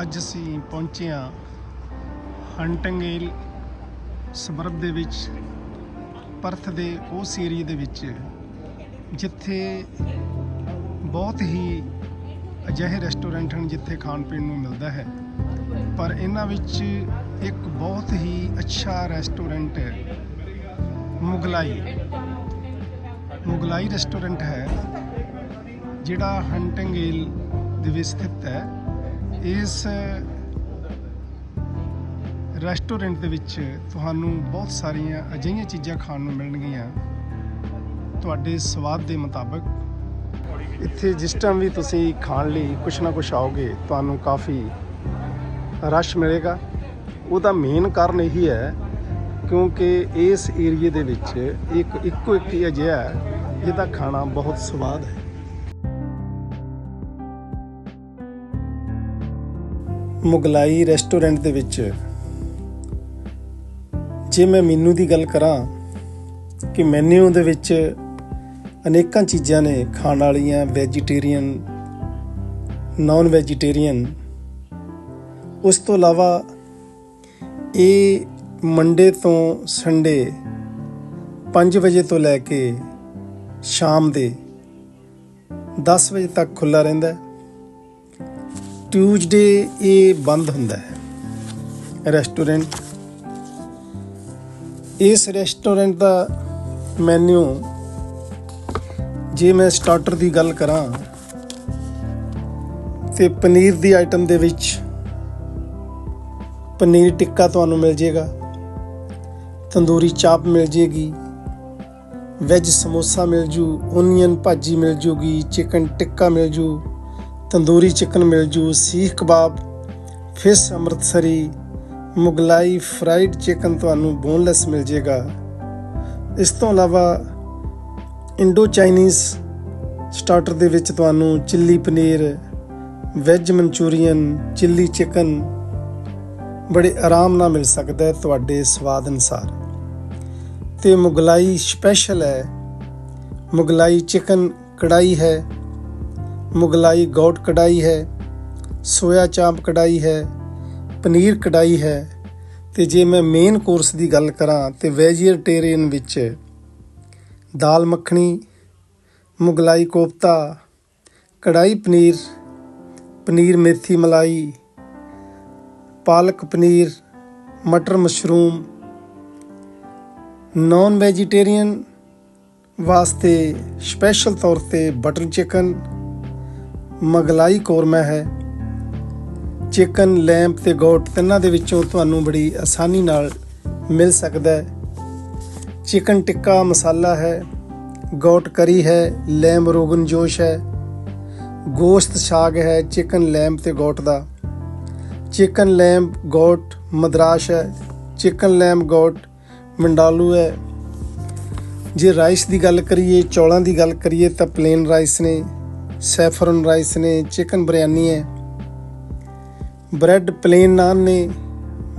ਅੱਜ ਅਸੀਂ ਪਹੁੰਚੇ ਹਾਂ ਹੰਟਿੰਗੇਲ ਸਬਰਬ ਦੇ ਵਿੱਚ, ਪਰਥ ਦੇ ਉਸ ਏਰੀਏ ਦੇ ਵਿੱਚ, ਜਿੱਥੇ ਬਹੁਤ ਹੀ ਅਜਿਹੇ ਰੈਸਟੋਰੈਂਟ ਹਨ ਜਿੱਥੇ ਖਾਣ ਪੀਣ ਨੂੰ ਮਿਲਦਾ ਹੈ। ਪਰ ਇਹਨਾਂ ਵਿੱਚ ਇੱਕ ਬਹੁਤ ਹੀ ਅੱਛਾ ਰੈਸਟੋਰੈਂਟ ਹੈ, ਮੁਗਲਾਈ। ਮੁਗਲਾਈ ਰੈਸਟੋਰੈਂਟ ਹੈ, ਜਿਹੜਾ ਹੰਟਿੰਗੇਲ ਦੇ ਵਿੱਚ ਸਥਿਤ ਹੈ। ਇਸ ਰੈਸਟੋਰੈਂਟ ਦੇ ਵਿੱਚ ਤੁਹਾਨੂੰ ਬਹੁਤ ਸਾਰੀਆਂ ਅਜਿਹੀਆਂ ਚੀਜ਼ਾਂ ਖਾਣ ਨੂੰ ਮਿਲਣਗੀਆਂ। ਤੁਹਾਡੇ ਸਵਾਦ ਦੇ ਮੁਤਾਬਕ ਇੱਥੇ ਜਿਸ ਟਾਈਮ ਵੀ ਤੁਸੀਂ ਖਾਣ ਲਈ ਕੁਛ ਨਾ ਕੁਛ ਆਓਗੇ, ਤੁਹਾਨੂੰ ਕਾਫੀ ਰਸ਼ ਮਿਲੇਗਾ। ਉਹਦਾ ਮੇਨ ਕਾਰਨ ਇਹੀ ਹੈ ਕਿਉਂਕਿ ਇਸ ਏਰੀਏ ਦੇ ਵਿੱਚ ਇੱਕ, ਇੱਕੋ ਇੱਕ ਹੀ ਅਜਿਹਾ ਹੈ ਜਿਹਦਾ ਖਾਣਾ ਬਹੁਤ ਸਵਾਦ ਹੈ। ਮੁਗਲਾਈ ਰੈਸਟੋਰੈਂਟ ਦੇ ਵਿੱਚ। ਜੇ ਮੈਂ ਮੈਨੂ ਦੀ ਗੱਲ ਕਰਾਂ ਕਿ ਮੈਨੂ ਦੇ ਵਿੱਚ ਅਨੇਕਾਂ ਚੀਜ਼ਾਂ ਨੇ, ਖਾਣ ਵਾਲੀਆਂ ਵੈਜੀਟੇਰੀਅਨ ਨਾਨ ਵੈਜੀਟੇਰੀਅਨ ਉਸ ਤੋਂ ਇਲਾਵਾ ਇਹ ਮੰਡੇ ਤੋਂ ਸੰਡੇ 5 ਵਜੇ ਤੋਂ ਲੈ ਕੇ ਸ਼ਾਮ ਦੇ 10 ਵਜੇ ਤੱਕ ਖੁੱਲਾ ਰਹਿੰਦਾ ਹੈ। ਟਿਊਜ਼ਡੇ ਇਹ ਬੰਦ ਹੁੰਦਾ ਹੈ। ਰੈਸਟੋਰੈਂਟ। ਇਸ ਰੈਸਟੋਰੈਂਟ ਦਾ ਮੈਨੂ ਜੇ ਮੈਂ ਸਟਾਰਟਰ ਦੀ ਗੱਲ ਕਰਾਂ, ਤੇ ਪਨੀਰ ਦੀ ਆਈਟਮ ਦੇ ਵਿੱਚ ਪਨੀਰ ਟਿੱਕਾ ਤੁਹਾਨੂੰ ਮਿਲ ਜੇਗਾ, ਤੰਦੂਰੀ ਚਾਪ ਮਿਲ ਜੇਗੀ, ਵੈਜ ਸਮੋਸਾ ਮਿਲ ਜੂ, ਓਨੀਅਨ ਭਾਜੀ ਮਿਲ ਜੂਗੀ, ਚਿਕਨ ਟਿੱਕਾ ਮਿਲ ਜੂ ਤੰਦੂਰੀ ਚਿਕਨ ਮਿਲ ਜੂ, seekh kebab, fish Amritsari, Mughlai fried chicken ਤੁਹਾਨੂੰ ਬੋਨਲੈਸ ਮਿਲ ਜੇਗਾ। ਇਸ ਤੋਂ ਇਲਾਵਾ ਇੰਡੋ ਚਾਈਨੀਜ਼ ਸਟਾਰਟਰ ਦੇ ਵਿੱਚ ਤੁਹਾਨੂੰ chilli paneer, veg Manchurian, chilli chicken ਬੜੇ ਆਰਾਮ ਨਾਲ ਮਿਲ ਸਕਦਾ ਹੈ ਤੁਹਾਡੇ ਸਵਾਦ ਅਨੁਸਾਰ। ਤੇ ਮੁਗਲਾਈ ਸਪੈਸ਼ਲ ਹੈ। ਮੁਗਲਾਈ ਚਿਕਨ ਕੜਾਈ ਹੈ। ਮੁਗਲਾਈ ਗੌਟ ਕਢਾਈ ਹੈ, ਸੋਇਆ ਚਾਂਪ ਕਢਾਈ ਹੈ, ਪਨੀਰ ਕਢਾਈ ਹੈ ਤੇ ਜੇ ਮੈਂ ਮੇਨ ਕੋਰਸ ਦੀ ਗੱਲ ਕਰਾਂ ਤੇ ਵੈਜੀਟੇਰੀਅਨ ਵਿੱਚ ਦਾਲ ਮੱਖਣੀ, ਮੁਗਲਾਈ ਕੋਫਤਾ ਕੜਾਈ ਪਨੀਰ ਪਨੀਰ ਮੇਥੀ ਮਲਾਈ, ਪਾਲਕ ਪਨੀਰ, ਮਟਰ ਮਸ਼ਰੂਮ ਨਾਨ ਵੈਜੀਟੇਰੀਅਨ ਵਾਸਤੇ ਸਪੈਸ਼ਲ ਤੌਰ ਤੇ ਬਟਰ ਚਿਕਨ ਮਗਲਾਈ ਕੋਰਮਾ ਹੈ। ਚਿਕਨ ਲੈਂਪ ਤੇ ਗੋਟ ਤਿੰਨਾਂ ਦੇ ਵਿੱਚੋਂ ਤੁਹਾਨੂੰ ਬੜੀ ਆਸਾਨੀ ਨਾਲ ਮਿਲ ਸਕਦਾ ਹੈ। ਚਿਕਨ ਟਿੱਕਾ ਮਸਾਲਾ ਹੈ। ਗੋਟ ਕਰੀ ਹੈ। ਲੈਂਬ ਰੋਗਨ ਜੋਸ਼ ਹੈ। ਗੋਸ਼ਤ ਸਾਗ ਹੈ। ਚਿਕਨ, ਲੈਂਬ ਤੇ ਗੋਟ ਦਾ। ਚਿਕਨ, ਲੈਂਬ, ਗੋਟ ਮਦਰਾਸ਼ ਹੈ। ਚਿਕਨ, ਲੈਂਬ, ਗੋਟ ਮੰਡਾਲੂ ਹੈ। ਜੇ ਰਾਈਸ ਦੀ ਗੱਲ ਕਰੀਏ, ਚੌਲਾਂ ਦੀ ਗੱਲ ਕਰੀਏ ਤਾਂ ਪਲੇਨ ਰਾਈਸ ਨੇ। ਸੈਫਰਨ ਰਾਈਸ ਨੇ ਚਿਕਨ ਬਿਰਿਆਨੀ ਹੈ। ਬ੍ਰੈਡ ਪਲੇਨ ਨਾਨ ਨੇ,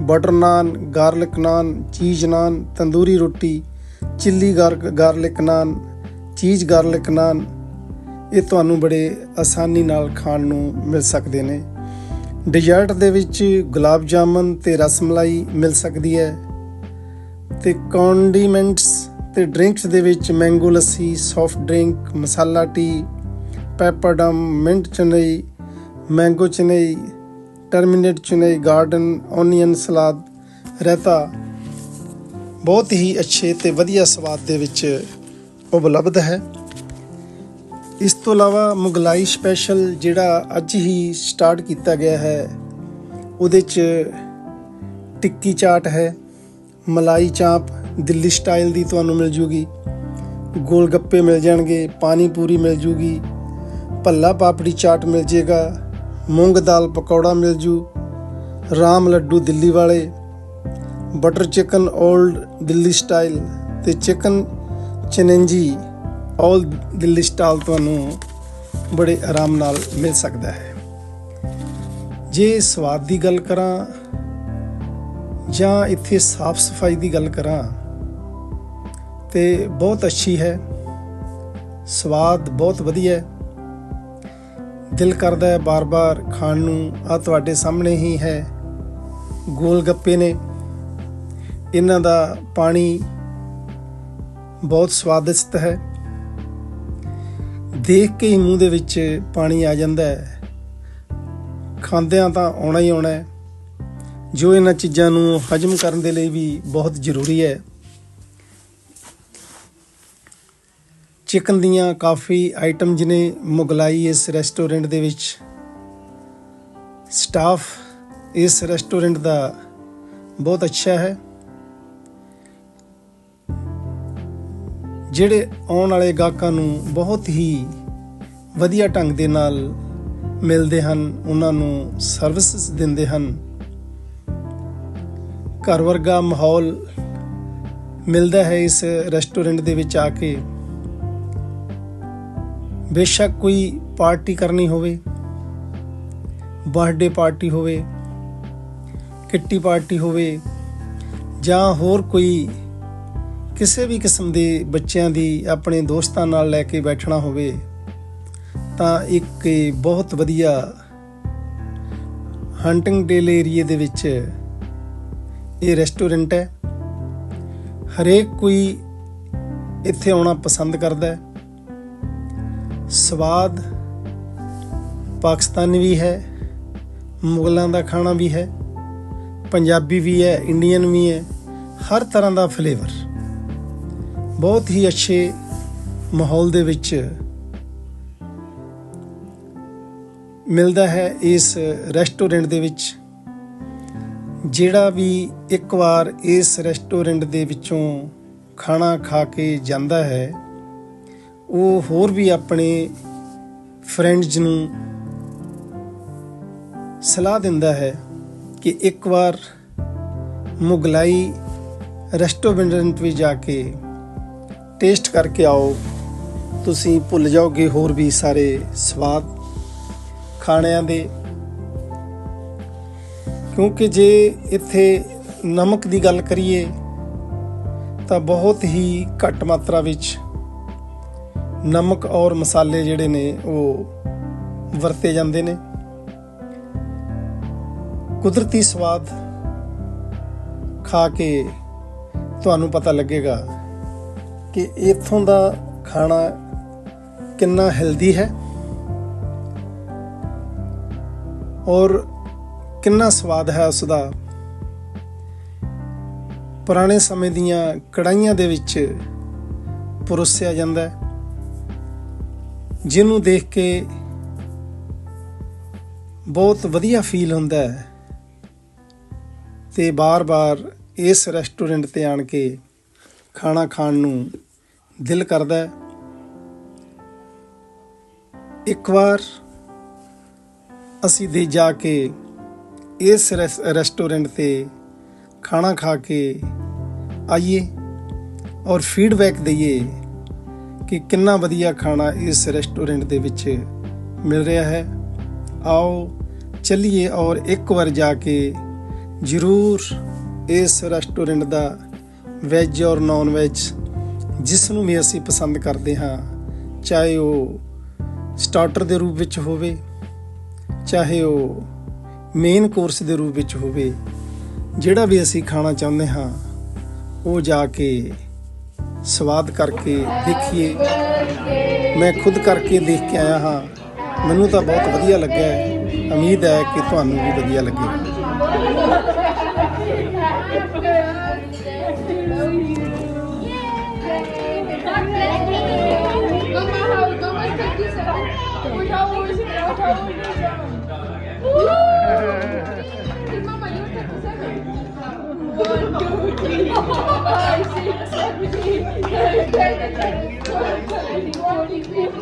ਬਟਰ ਨਾਨ, ਗਾਰਲਿਕ ਨਾਨ, ਚੀਜ਼ ਨਾਨ, ਤੰਦੂਰੀ ਰੋਟੀ, ਚਿੱਲੀ ਗਾਰਲਿਕ ਨਾਨ, ਚੀਜ਼ ਗਾਰਲਿਕ ਨਾਨ, ਇਹ ਤੁਹਾਨੂੰ ਬੜੇ ਆਸਾਨੀ ਨਾਲ ਖਾਣ ਨੂੰ ਮਿਲ ਸਕਦੇ ਨੇ। ਡਿਜ਼ਰਟ ਦੇ ਵਿੱਚ ਗੁਲਾਬ ਜਾਮਨ ਤੇ ਰਸਮਲਾਈ ਮਿਲ ਸਕਦੀ ਹੈ। ਤੇ ਕੌਂਡੀਮੈਂਟਸ ਤੇ ਡਰਿੰਕਸ ਦੇ ਵਿੱਚ mango lassi, soft drink, masala tea papadum mint chutney, mango chutney, terminate chutney garden, onion salad raita. ਬਹੁਤ ਹੀ ਅੱਛੇ ਤੇ ਵਧੀਆ ਸਵਾਦ ਦੇ ਵਿੱਚ ਉਪਲਬਧ ਹੈ। ਇਸ ਤੋਂ ਇਲਾਵਾ ਮੁਗਲਾਈ ਸਪੈਸ਼ਲ ਜਿਹੜਾ ਅੱਜ ਹੀ ਸਟਾਰਟ ਕੀਤਾ ਗਿਆ ਹੈ, ਉਹਦੇ 'ਚ ਟਿੱਕੀ ਚਾਟ ਹੈ, ਮਲਾਈ ਚਾਂਪ ਦਿੱਲੀ ਸਟਾਈਲ ਦੀ ਤੁਹਾਨੂੰ ਮਿਲ ਜੂਗੀ। ਗੋਲ ਗੱਪੇ ਮਿਲ ਜਾਣਗੇ, ਪਾਣੀ ਪੂਰੀ ਮਿਲ ਜੂਗੀ। ਭੱਲਾ ਪਾਪੜੀ ਚਾਟ ਮਿਲ ਜੇਗਾ, ਮੂੰਗ ਦਾਲ ਪਕੌੜਾ ਮਿਲ ਜੂ, ਰਾਮ ਲੱਡੂ ਦਿੱਲੀ ਵਾਲੇ, butter chicken old Delhi style ਤੇ chicken changezi all Delhi style ਤੁਹਾਨੂੰ ਬੜੇ ਆਰਾਮ ਨਾਲ ਮਿਲ ਸਕਦਾ ਹੈ। ਜੇ ਸਵਾਦ ਦੀ ਗੱਲ ਕਰਾਂ ਜਾਂ ਇੱਥੇ ਸਾਫ਼ ਸਫ਼ਾਈ ਦੀ ਗੱਲ ਕਰਾਂ ਤੇ ਬਹੁਤ ਅੱਛੀ ਹੈ, ਸਵਾਦ ਬਹੁਤ ਵਧੀਆ ਹੈ। ਦਿਲ ਕਰਦਾ ਹੈ ਬਾਰ-ਬਾਰ ਖਾਣ ਨੂੰ। ਆ ਤੁਹਾਡੇ ਸਾਹਮਣੇ ਹੀ ਹੈ। ਗੋਲ ਗੱਪੇ ਨੇ। ਇਹਨਾਂ ਦਾ ਪਾਣੀ ਬਹੁਤ ਸਵਾਦਿਸ਼ਟ ਹੈ। ਦੇਖ ਕੇ ਹੀ ਮੂੰਹ ਦੇ ਵਿੱਚ ਪਾਣੀ ਆ ਜਾਂਦਾ ਹੈ। ਖਾਂਦਿਆਂ ਤਾਂ ਆਉਣਾ ਹੀ ਆਉਣਾ ਹੈ। ਜੋ ਇਹਨਾਂ ਚੀਜ਼ਾਂ ਨੂੰ ਹਜਮ ਕਰਨ ਦੇ ਲਈ ਵੀ ਬਹੁਤ ਜ਼ਰੂਰੀ ਹੈ। ਚਿਕਨ ਦੀਆਂ ਕਾਫੀ ਆਈਟਮ ਨੇ ਮੁਗਲਾਈ ਇਸ ਰੈਸਟੋਰੈਂਟ ਦੇ ਵਿੱਚ। ਸਟਾਫ ਇਸ ਰੈਸਟੋਰੈਂਟ ਦਾ ਬਹੁਤ ਅੱਛਾ ਹੈ। ਜਿਹੜੇ ਆਉਣ ਵਾਲੇ ਗਾਹਕਾਂ ਨੂੰ ਬਹੁਤ ਹੀ ਵਧੀਆ ਢੰਗ ਦੇ ਨਾਲ ਮਿਲਦੇ ਹਨ, ਉਹਨਾਂ ਨੂੰ ਸਰਵਿਸਿਜ਼ ਦਿੰਦੇ ਹਨ। ਘਰ ਵਰਗਾ ਮਾਹੌਲ ਮਿਲਦਾ ਹੈ ਇਸ ਰੈਸਟੋਰੈਂਟ ਦੇ ਵਿੱਚ ਆ ਕੇ। ਬੇਸ਼ੱਕ ਕੋਈ ਪਾਰਟੀ ਕਰਨੀ ਹੋਵੇ, ਬਰਥਡੇ ਪਾਰਟੀ ਹੋਵੇ, ਕਿੱਟੀ ਪਾਰਟੀ ਹੋਵੇ, ਜਾਂ ਹੋਰ ਕੋਈ ਕਿਸੇ ਵੀ ਕਿਸਮ ਦੇ ਬੱਚਿਆਂ ਦੀ ਆਪਣੇ ਦੋਸਤਾਂ ਨਾਲ ਲੈ ਕੇ ਬੈਠਣਾ ਹੋਵੇ, ਤਾਂ ਇੱਕ ਬਹੁਤ ਵਧੀਆ ਹੰਟਿੰਗ ਡੇਲ ਏਰੀਏ ਦੇ ਵਿੱਚ ਇਹ ਰੈਸਟੋਰੈਂਟ ਹੈ। ਹਰੇਕ ਕੋਈ ਇੱਥੇ ਆਉਣਾ ਪਸੰਦ ਕਰਦਾ ਹੈ। ਸਵਾਦ ਪਾਕਿਸਤਾਨੀ ਵੀ ਹੈ, ਮੁਗਲਾਂ ਦਾ ਖਾਣਾ ਵੀ ਹੈ, ਪੰਜਾਬੀ ਵੀ ਹੈ, ਇੰਡੀਅਨ ਵੀ ਹੈ, ਹਰ ਤਰ੍ਹਾਂ ਦਾ ਫਲੇਵਰ ਬਹੁਤ ਹੀ ਅੱਛੇ ਮਾਹੌਲ ਦੇ ਵਿੱਚ ਮਿਲਦਾ ਹੈ ਇਸ ਰੈਸਟੋਰੈਂਟ ਦੇ ਵਿੱਚ। ਜਿਹੜਾ ਵੀ ਇੱਕ ਵਾਰ ਇਸ ਰੈਸਟੋਰੈਂਟ ਦੇ ਵਿੱਚੋਂ ਖਾਣਾ ਖਾ ਕੇ ਜਾਂਦਾ ਹੈ ਉਹ ਹੋਰ ਵੀ ਆਪਣੇ ਫਰੈਂਡਸ ਨੂੰ ਸਲਾਹ ਦਿੰਦਾ ਹੈ ਕਿ ਇੱਕ ਵਾਰ ਮੁਗਲਾਈ ਰੈਸਟੋਰੈਂਟ ਵਿੱਚ ਜਾ ਕੇ ਟੇਸਟ ਕਰਕੇ ਆਓ। ਤੁਸੀਂ ਭੁੱਲ ਜਾਓਗੇ ਹੋਰ ਵੀ ਸਾਰੇ ਸਵਾਦ ਖਾਣਿਆਂ ਦੇ। ਕਿਉਂਕਿ ਜੇ ਇੱਥੇ ਨਮਕ ਦੀ ਗੱਲ ਕਰੀਏ ਤਾਂ ਬਹੁਤ ਹੀ ਘੱਟ ਮਾਤਰਾ ਵਿੱਚ ਨਮਕ ਔਰ ਮਸਾਲੇ ਜਿਹੜੇ ਨੇ ਉਹ ਵਰਤੇ ਜਾਂਦੇ ਨੇ। ਕੁਦਰਤੀ ਸਵਾਦ ਖਾ ਕੇ ਤੁਹਾਨੂੰ ਪਤਾ ਲੱਗੇਗਾ ਕਿ ਇੱਥੋਂ ਦਾ ਖਾਣਾ ਕਿੰਨਾ ਹੈਲਦੀ ਹੈ ਔਰ ਕਿੰਨਾ ਸਵਾਦ ਹੈ ਉਸ ਦਾ ਪੁਰਾਣੇ ਸਮੇਂ ਦੀਆਂ ਕੜਾਈਆਂ ਦੇ ਵਿੱਚ ਪਰੋਸਿਆ ਜਾਂਦਾ ਹੈ। ਜਿਹਨੂੰ ਦੇਖ ਕੇ ਬਹੁਤ ਵਧੀਆ ਫੀਲ ਹੁੰਦਾ ਹੈ ਤੇ ਬਾਰ-ਬਾਰ ਇਸ ਰੈਸਟੋਰੈਂਟ ਤੇ ਆਣ ਕੇ ਖਾਣਾ ਖਾਣ ਨੂੰ ਦਿਲ ਕਰਦਾ ਹੈ। ਇੱਕ ਵਾਰ ਅਸੀਂ ਦੇ ਜਾ ਕੇ ਇਸ ਰੈਸ- ਰੈਸਟੋਰੈਂਟ ਤੇ ਖਾਣਾ ਖਾ ਕੇ ਆਈਏ ਔਰ ਫੀਡਬੈਕ ਦਈਏ ਕਿ ਕਿੰਨਾ ਵਧੀਆ ਖਾਣਾ ਇਸ ਰੈਸਟੋਰੈਂਟ ਦੇ ਵਿੱਚ ਮਿਲ ਰਿਹਾ ਹੈ। ਆਓ ਚੱਲੀਏ ਔਰ ਇੱਕ ਵਾਰ ਜਾ ਕੇ ਜ਼ਰੂਰ ਇਸ ਰੈਸਟੋਰੈਂਟ ਦਾ ਵੈਜ ਔਰ ਨਾਨ ਵੈਜ ਜਿਸ ਨੂੰ ਵੀ ਅਸੀਂ ਪਸੰਦ ਕਰਦੇ ਹਾਂ, ਚਾਹੇ ਉਹ ਸਟਾਰਟਰ ਦੇ ਰੂਪ ਵਿੱਚ ਹੋਵੇ, ਚਾਹੇ ਉਹ ਮੇਨ ਕੋਰਸ ਦੇ ਰੂਪ ਵਿੱਚ ਹੋਵੇ, ਜਿਹੜਾ ਵੀ ਅਸੀਂ ਖਾਣਾ ਚਾਹੁੰਦੇ ਹਾਂ, ਉਹ ਜਾ ਕੇ ਸਵਾਦ ਕਰਕੇ ਦੇਖੀਏ। ਮੈਂ ਖੁਦ ਕਰਕੇ ਦੇਖ ਕੇ ਆਇਆ ਹਾਂ। ਮੈਨੂੰ ਤਾਂ ਬਹੁਤ ਵਧੀਆ ਲੱਗਿਆ ਹੈ। ਉਮੀਦ ਹੈ ਕਿ ਤੁਹਾਨੂੰ ਵੀ ਵਧੀਆ ਲੱਗੇ।